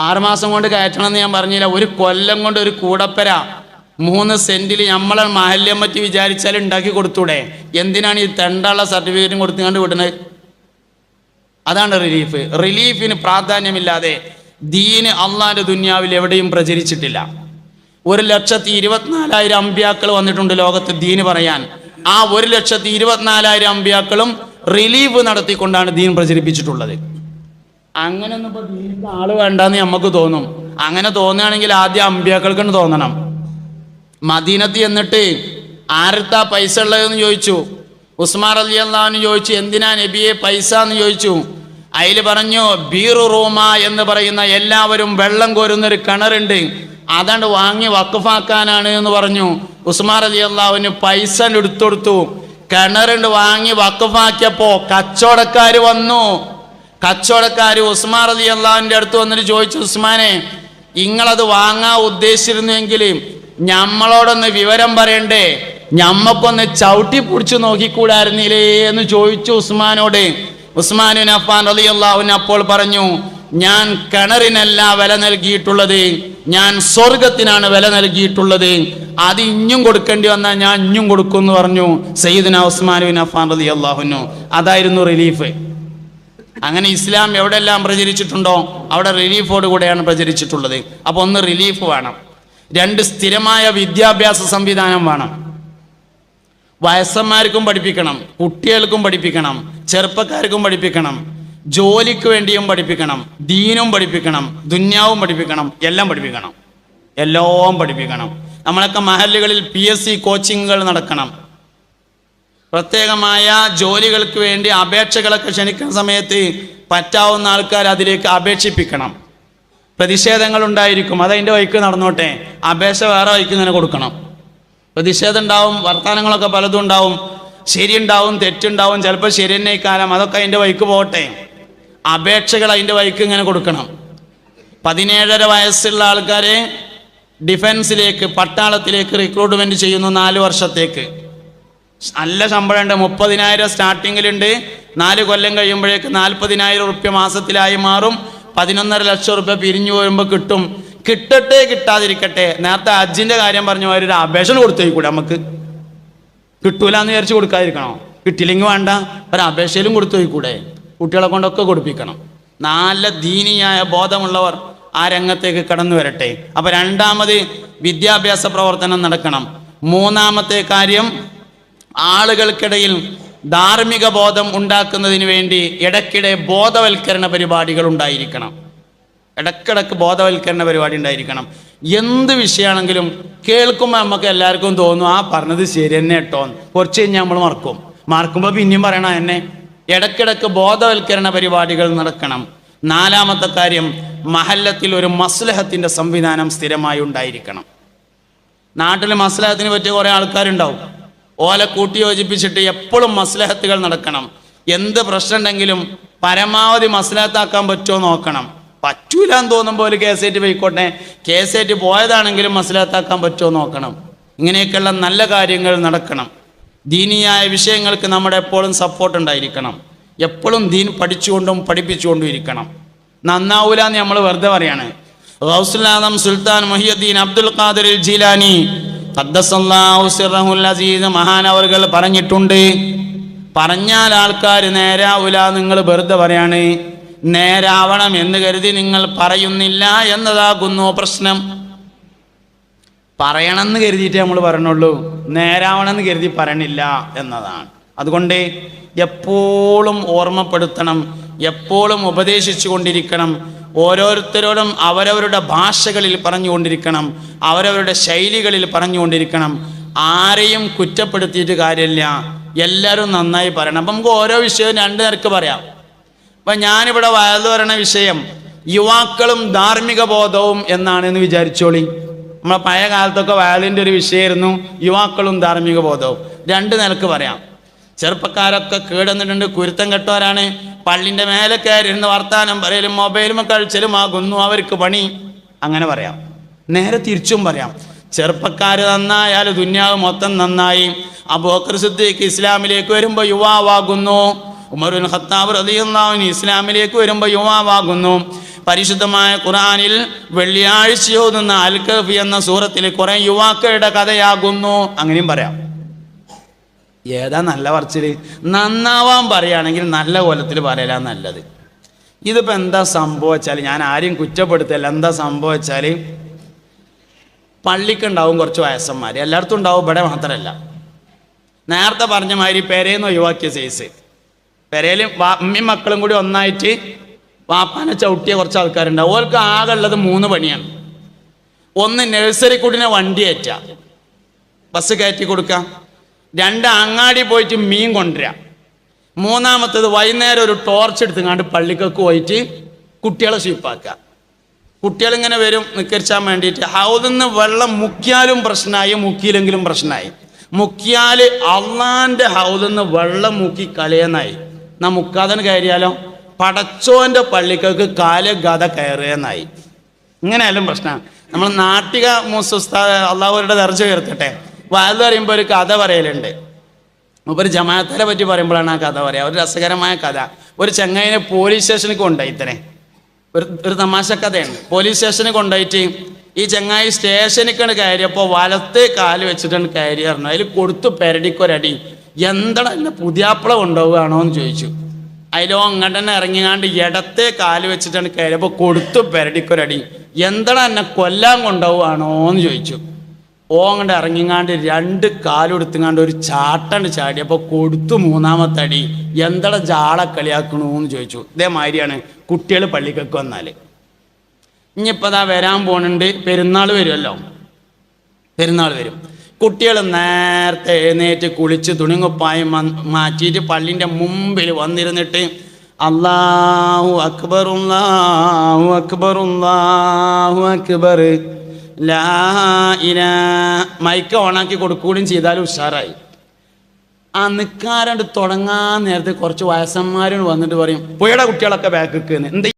ആറുമാസം കൊണ്ട് കയറ്റണം എന്ന് ഞാൻ പറഞ്ഞില്ല. ഒരു കൊല്ലം കൊണ്ട് ഒരു കൂടപ്പര. മൂന്ന് സെന്റിൽ നമ്മളെ മഹല്യം പറ്റി വിചാരിച്ചാൽ ഉണ്ടാക്കി കൊടുത്തൂടെ? എന്തിനാണ് ഈ തെണ്ടുള്ള സർട്ടിഫിക്കറ്റും കൊടുത്തുകൊണ്ട് വിടുന്നത് അതാണ് റിലീഫ് റിലീഫിന് പ്രാധാന്യമില്ലാതെ ദീന് അള്ളാന്റെ ദുന്യാവിൽ എവിടെയും പ്രചരിച്ചിട്ടില്ല. ഒരു ലക്ഷത്തി ഇരുപത്തിനാലായിരം അമ്പ്യാക്കൾ വന്നിട്ടുണ്ട് ലോകത്ത് ദീന് പറയാൻ. ആ ഒരു ലക്ഷത്തി ഇരുപത്തിനാലായിരം അമ്പ്യാക്കളും റിലീഫ് നടത്തിക്കൊണ്ടാണ് ദീൻ പ്രചരിപ്പിച്ചിട്ടുള്ളത്. അങ്ങനെ ഒന്നും ഇപ്പൊ ദീനിക്ക് ആൾ വേണ്ടെന്ന് നമ്മക്ക് തോന്നും. അങ്ങനെ തോന്നുകയാണെങ്കിൽ ആദ്യം അമ്പ്യാക്കൾക്കാണ് തോന്നണം. മദീനത്ത് എന്നിട്ട് ആരത്താ പൈസ ഉള്ളതെന്ന് ചോദിച്ചു. ഉസ്മാർ അലി അള്ളഹാന്ന് ചോദിച്ചു എന്തിനാ നബിയെ പൈസ? എന്ന് ചോദിച്ചു. അതിൽ പറഞ്ഞു ബീറു റൂമ എന്ന് പറയുന്ന എല്ലാവരും വെള്ളം കോരുന്ന ഒരു കിണറുണ്ട്. അതാണ്ട് വാങ്ങി വക്കഫാക്കാനാണ് എന്ന് പറഞ്ഞു. ഉസ്മാർ അലി അള്ളാഹുവിന് പൈസ എടുത്തു കൊടുത്തു. കിണറുണ്ട് വാങ്ങി വക്കഫാക്കിയപ്പോ കച്ചവടക്കാർ വന്നു. കച്ചവടക്കാർ ഉസ്മാൻ അലി അള്ളാഹുവിന്റെ അടുത്ത് വന്നിട്ട് ചോദിച്ചു ഉസ്മാനെ നിങ്ങളത് വാങ്ങാൻ ഉദ്ദേശിച്ചിരുന്നുവെങ്കിൽ ഞമ്മളോടൊന്ന് വിവരം പറയണ്ടേ? ഞമ്മക്കൊന്ന് ചവിട്ടി പിടിച്ചു നോക്കിക്കൂടായിരുന്നില്ലേ? എന്ന് ചോദിച്ചു ഉസ്മാനോട്. ഉസ്മാനു അഫാൻ അലി അള്ളാഹുവിന് അപ്പോൾ പറഞ്ഞു ഞാൻ കിണറിനല്ല വില നൽകിയിട്ടുള്ളത്. ഞാൻ സ്വർഗത്തിനാണ് വില നൽകിയിട്ടുള്ളത്. അത് ഇഞ്ഞും കൊടുക്കേണ്ടി വന്നാൽ ഞാൻ ഇഞ്ഞും കൊടുക്കും എന്ന് പറഞ്ഞു സയ്യിദ്ന ഉസ്മാനുവിൻ അഫാൻ അലി അള്ളാഹുനു അതായിരുന്നു റിലീഫ്. അങ്ങനെ ഇസ്ലാം എവിടെല്ലാം പ്രചരിച്ചിട്ടുണ്ടോ അവിടെ റിലീഫോട് കൂടെയാണ് പ്രചരിച്ചിട്ടുള്ളത്. അപ്പോൾ ഒന്ന് റിലീഫ് വേണം. രണ്ട് സ്ഥിരമായ വിദ്യാഭ്യാസ സംവിധാനം വേണം. വയസ്സന്മാർക്കും പഠിപ്പിക്കണം കുട്ടികൾക്കും പഠിപ്പിക്കണം ചെറുപ്പക്കാർക്കും പഠിപ്പിക്കണം ജോലിക്ക് വേണ്ടിയും പഠിപ്പിക്കണം ദീനും പഠിപ്പിക്കണം ദുന്യാവും പഠിപ്പിക്കണം എല്ലാം പഠിപ്പിക്കണം. എല്ലാം പഠിപ്പിക്കണം. നമ്മളൊക്കെ മഹല്ലുകളിൽ പി എസ് സി കോച്ചിങ്ങുകൾ നടക്കണം. പ്രത്യേകമായ ജോലികൾക്ക് വേണ്ടി അപേക്ഷകളൊക്കെ ക്ഷണിക്കുന്ന സമയത്ത് പറ്റാവുന്ന ആൾക്കാർ അതിലേക്ക് അപേക്ഷിപ്പിക്കണം. പ്രതിഷേധങ്ങൾ ഉണ്ടായിരിക്കും. അതതിന്റെ വഴിക്ക് നടന്നോട്ടെ. അപേക്ഷ വേറെ വഴിക്ക് തന്നെ കൊടുക്കണം. പ്രതിഷേധം ഉണ്ടാവും വർത്തമാനങ്ങളൊക്കെ പലതും ഉണ്ടാവും. ശരിയുണ്ടാവും തെറ്റുണ്ടാവും ചിലപ്പോൾ ശരി തന്നെ കാലം അതൊക്കെ അതിന്റെ വഴിക്ക് പോകട്ടെ. അപേക്ഷകൾ അതിന്റെ വഴിക്ക് ഇങ്ങനെ കൊടുക്കണം. പതിനേഴര വയസ്സുള്ള ആൾക്കാരെ ഡിഫൻസിലേക്ക് പട്ടാളത്തിലേക്ക് റിക്രൂട്ട്മെന്റ് ചെയ്യുന്നു നാല് വർഷത്തേക്ക്. നല്ല ശമ്പളമുണ്ട്. മുപ്പതിനായിരം സ്റ്റാർട്ടിങ്ങിലുണ്ട്. നാല് കൊല്ലം കഴിയുമ്പോഴേക്ക് നാൽപ്പതിനായിരം റുപ്യ മാസത്തിലായി മാറും. പതിനൊന്നര ലക്ഷം റുപ്യ പിരിഞ്ഞു വരുമ്പോൾ കിട്ടും. കിട്ടട്ടെ കിട്ടാതിരിക്കട്ടെ. നേരത്തെ അജ്ജിന്റെ കാര്യം പറഞ്ഞ ഒരു അപേക്ഷ കൊടുത്തേക്കൂടെ നമുക്ക്. കിട്ടൂല എന്ന് വിചാരിച്ച് കൊടുക്കാതിരിക്കണോ? കിട്ടില്ലെങ്കിൽ വേണ്ട. ഒരു അപേക്ഷയിലും കൊടുത്തു കുട്ടികളെ കൊണ്ടൊക്കെ കൊടുപ്പിക്കണം. നല്ല ദീനിയായ ബോധമുള്ളവർ ആ രംഗത്തേക്ക് കടന്നു വരട്ടെ. അപ്പൊ രണ്ടാമത് വിദ്യാഭ്യാസ പ്രവർത്തനം നടക്കണം. മൂന്നാമത്തെ കാര്യം ആളുകൾക്കിടയിൽ ധാർമ്മിക ബോധം ഉണ്ടാക്കുന്നതിന് വേണ്ടി ഇടയ്ക്കിടെ ബോധവൽക്കരണ പരിപാടികൾ ഉണ്ടായിരിക്കണം. ഇടക്കിടക്ക് ബോധവൽക്കരണ പരിപാടി ഉണ്ടായിരിക്കണം. എന്ത് വിഷയമാണെങ്കിലും കേൾക്കുമ്പോൾ നമുക്ക് എല്ലാവർക്കും തോന്നും ആ പറഞ്ഞത് ശരി തന്നെ കേട്ടോ. കുറച്ച് കഴിഞ്ഞാൽ നമ്മൾ മറക്കും. മറക്കുമ്പോൾ പിന്നെയും പറയണം എന്നെ ഇടക്കിടക്ക് ബോധവൽക്കരണ പരിപാടികൾ നടക്കണം. നാലാമത്തെ കാര്യം മഹല്ലത്തിൽ ഒരു മസ്ലഹത്തിന്റെ സംവിധാനം സ്ഥിരമായി ഉണ്ടായിരിക്കണം. നാട്ടിൽ മസ്ലഹത്തിന് പറ്റിയ കുറേ ആൾക്കാരുണ്ടാവും. ഓലെ കൂട്ടി യോജിപ്പിച്ചിട്ട് എപ്പോഴും മസ്ലഹത്തുകൾ നടക്കണം. എന്ത് പ്രശ്നം ഉണ്ടെങ്കിലും പരമാവധി മസ്ലഹത്താക്കാൻ പറ്റുമോ നോക്കണം. പറ്റൂല എന്ന് തോന്നുമ്പോൾ ഒരു ടി പോയിക്കോട്ടെ. കേസേറ്റ് പോയതാണെങ്കിലും മസ്ലഹത്താക്കാൻ പറ്റുമോ നോക്കണം. ഇങ്ങനെയൊക്കെയുള്ള നല്ല കാര്യങ്ങൾ നടക്കണം. ദീനിയായ വിഷയങ്ങൾക്ക് നമ്മുടെ എപ്പോഴും സപ്പോർട്ട് ഉണ്ടായിരിക്കണം. എപ്പോഴും ദീൻ പഠിച്ചുകൊണ്ടും പഠിപ്പിച്ചുകൊണ്ടും ഇരിക്കണം. നന്നാവൂല എന്ന് നമ്മൾ വെറുതെ പറയാണ്. ഗൗസുലാദം Sultan Muhiyuddin Abdul Qadir Jilani Azeez മഹാനവറുകൾ പറഞ്ഞിട്ടുണ്ട്. പറഞ്ഞാൽ ആൾക്കാർ നേരാവൂല നിങ്ങൾ വെറുതെ പറയാണ്. നേരാവണം എന്ന് കരുതി നിങ്ങൾ പറയുന്നില്ല എന്നതാകുന്നു പ്രശ്നം. പറയണം എന്ന് കരുതിയിട്ട് നമ്മൾ പറഞ്ഞുള്ളൂ. നേരാവണം എന്ന് കരുതി പറയണില്ല എന്നതാണ്. അതുകൊണ്ട് എപ്പോഴും ഓർമ്മപ്പെടുത്തണം. എപ്പോഴും ഉപദേശിച്ചു കൊണ്ടിരിക്കണം ഓരോരുത്തരോടും അവരവരുടെ ഭാഷകളിൽ പറഞ്ഞുകൊണ്ടിരിക്കണം അവരവരുടെ ശൈലികളിൽ പറഞ്ഞുകൊണ്ടിരിക്കണം. ആരെയും കുറ്റപ്പെടുത്തിയിട്ട് കാര്യമില്ല. എല്ലാവരും നന്നായി പറയണം. അപ്പം നമുക്ക് ഓരോ വിഷയവും രണ്ട് നേർക്ക് പറയാം. അപ്പം ഞാനിവിടെ വയത് പറയണ വിഷയം യുവാക്കളും ധാർമ്മിക ബോധവും എന്നാണ് എന്ന് വിചാരിച്ചോളി. നമ്മളെ പഴയ കാലത്തൊക്കെ വയലിന്റെ ഒരു വിഷയമായിരുന്നു യുവാക്കളും ധാർമ്മിക ബോധവും രണ്ട് നിലയ്ക്ക് പറയാം. ചെറുപ്പക്കാരൊക്കെ കീടന്നിട്ടുണ്ട് കുരുത്തം കെട്ടവരാണ്. പള്ളിന്റെ മേലെ കയറിയിരുന്ന് വർത്താനം പറയലും മൊബൈലും കഴിച്ചലും ആകുന്നു അവർക്ക് പണി. അങ്ങനെ പറയാം. നേരെ തിരിച്ചും പറയാം. ചെറുപ്പക്കാർ നന്നായാൽ ദുന്യാവ് മൊത്തം നന്നായി. അബൂബക്കർ സിദ്ദീഖ് ഇസ്ലാമിലേക്ക് വരുമ്പോൾ യുവാവാകുന്നു. ഉമറുൽ ഖത്താബ് റളിയല്ലാഹു ഇസ്ലാമിലേക്ക് വരുമ്പോൾ യുവാവാകുന്നു. പരിശുദ്ധമായ ഖുറാനിൽ വെള്ളിയാഴ്ച ഓതുന്ന അൽ കഫി എന്ന സൂറത്തിൽ കുറെ യുവാക്കളുടെ കഥയാകുന്നു. അങ്ങനെയും പറയാം. ഏതാ നല്ല പറച്ചിൽ നന്നാവാൻ പറയുകയാണെങ്കിൽ നല്ല കൊലത്തിൽ പറയല നല്ലത്. ഇതിപ്പോൾ എന്താ സംഭവിച്ചാൽ ഞാൻ ആരെയും കുറ്റപ്പെടുത്തല്ല. എന്താ സംഭവിച്ചാൽ പള്ളിക്കുണ്ടാവും കുറച്ച് വയസ്സന്മാർ എല്ലായിടത്തും ഉണ്ടാവും ഇവിടെ മാത്രമല്ല നേരത്തെ പറഞ്ഞ മാതിരി പെരേന്ന് ഒഴിവാക്കിയ സൈസ്. പെരയിൽ അമ്മയും മക്കളും കൂടി ഒന്നായിട്ട് വാപ്പാനെ ചവിട്ടിയ കുറച്ച് ആൾക്കാരുണ്ടാവും. ഓർക്ക് ആകെ ഉള്ളത് മൂന്ന് പണിയാണ്. ഒന്ന് നഴ്സറി കുട്ടിനെ വണ്ടി ഏറ്റ ബസ് കയറ്റി കൊടുക്കുക രണ്ട് അങ്ങാടി പോയിട്ട് മീൻ കൊണ്ടുവരിക മൂന്നാമത്തത് വൈകുന്നേരം ഒരു ടോർച്ച് എടുത്തുങ്ങാണ്ട് പള്ളിക്കൊക്കെ പോയിട്ട് കുട്ടികളെ സ്വീപ്പാക്കുക. കുട്ടികളിങ്ങനെ വരും നിക്കരിച്ചാൻ വേണ്ടിയിട്ട്. അവിടുന്ന് വെള്ളം മുക്കിയാലും പ്രശ്നമായി മുക്കിയില്ലെങ്കിലും പ്രശ്നമായി. മുക്കിയാൽ അള്ളാന്റെ ഹൗദിന്ന് വെള്ളം മുക്കി കലയെന്നായി നാ മുക്കാതന് കയറിയാലോ? പടച്ചോന്റെ പള്ളിക്കൊക്കെ കാല ഗത കയറുകയെന്നായി ഇങ്ങനെയാലും പ്രശ്നമാണ്. നമ്മൾ നാട്ടിക മുസ്ത അള്ളാഹുരുടെ ദർജ ഉയർത്തട്ടെ. വയത് പറയുമ്പോൾ ഒരു കഥ പറയലുണ്ട്. ഒരു ജമാഅത്തിനെ പറ്റി പറയുമ്പോഴാണ് ആ കഥ പറയുക ഒരു രസകരമായ കഥ. ഒരു ചങ്ങായിനെ പോലീസ് സ്റ്റേഷനിൽ കൊണ്ടുപോയി ഇത്തനെ ഒരു ഒരു തമാശ കഥയാണ്. പോലീസ് സ്റ്റേഷനിൽ കൊണ്ടുപോയിട്ട് ഈ ചങ്ങായി സ്റ്റേഷനിക്കാണ് കയറിയപ്പോൾ വലത്തെ കാൽ വെച്ചിട്ടാണ് കയറി പറഞ്ഞു അതിൽ കൊടുത്തു പെരടിക്കൊരടി. എന്താണ് എന്നെ പുതിയാപ്പിള കൊണ്ടുപോവുകയാണോ എന്ന് ചോദിച്ചു. അതിലോ അങ്ങോട്ട് തന്നെ ഇറങ്ങിയാണ്ട് ഇടത്തെ കാൽ വെച്ചിട്ടാണ് കയറിയപ്പോൾ കൊടുത്തു പെരടിക്കൊരടി. എന്താണ് എന്നെ കൊല്ലാൻ കൊണ്ടുപോവുകയാണോ എന്ന് ചോദിച്ചു. ഓ അങ്ങോട്ട് ഇറങ്ങിങ്ങാണ്ട് രണ്ട് കാലെടുത്തുങ്ങാണ്ട് ഒരു ചാട്ടണ്ട് ചാടി. അപ്പോൾ കൊടുത്തു മൂന്നാമത്തെ അടി. എന്തട ജാള കളിയാക്കണു എന്ന് ചോദിച്ചു ഇതേമാതിരിയാണ് കുട്ടികൾ പള്ളിക്കൊക്കെ വന്നാൽ ഇനിയിപ്പോൾ അതാ വരാൻ പോണുണ്ട്. പെരുന്നാൾ വരുമല്ലോ പെരുന്നാൾ വരും. കുട്ടികൾ നേരത്തെ എഴുന്നേറ്റ് കുളിച്ച് തുണിങ്ങുപ്പായും മാറ്റിയിട്ട് പള്ളിന്റെ മുമ്പിൽ വന്നിരുന്നിട്ട് അള്ളാഹു അക്ബർ അല്ലാഹു അക്ബർ ലാ മൈക്ക് ഓണാക്കി കൊടുക്കുകയും ചെയ്താലും ഉഷാറായി. ആ നിൽക്കാരണ്ട് തുടങ്ങാൻ നേരത്തെ കുറച്ച് വയസ്സന്മാരും വന്നിട്ട് പറയും പുഴയുടെ കുട്ടികളൊക്കെ ബാക്കിൽ എന്താ